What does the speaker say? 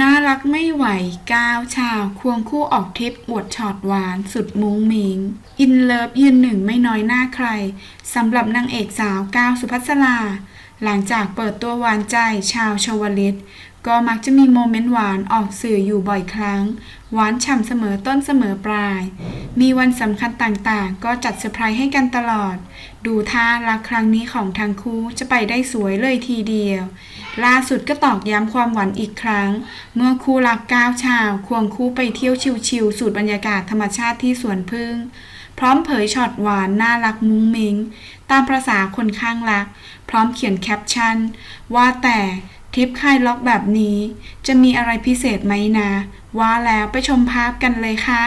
น่ารักไม่ไหวก้าวชาว ควงคู่ออกทริปอวดช็อตหวานสุดมุ้งมิง อินเลิฟยืนหนึ่งไม่น้อยหน้าใครสำหรับนางเอกสาวก้าวสุภัสราหลังจากเปิดตัวหวานใจชาวชวลิต ก็มักจะมีโมเมนต์หวานออกสื่ออยู่บ่อยครั้ง หวานฉ่ำเสมอต้นเสมอปลาย มีวันสำคัญต่างๆ ก็จัดเซอร์ไพรส์ให้กันตลอด ดูท่ารักครั้งนี้ของทั้งคู่จะไปได้สวยเลยทีเดียว ล่าสุดก็ตอกย้ำความหวานอีกครั้ง เมื่อคู่รักก้าวชาว ควงคู่ไปเที่ยวชิลๆสูตรบรรยากาศธรรมชาติที่สวนพึ่ง พร้อมเผยช็อตหวานน่ารักมุ้งมิ้ง ตามประษาคนข้างรัก พร้อมเขียนแคปชั่น ว่าแต่ ทริปคลายล็อกแบบนี้ จะมีอะไรพิเศษไหมนะ ว่าแล้วไปชมภาพกันเลยค่ะ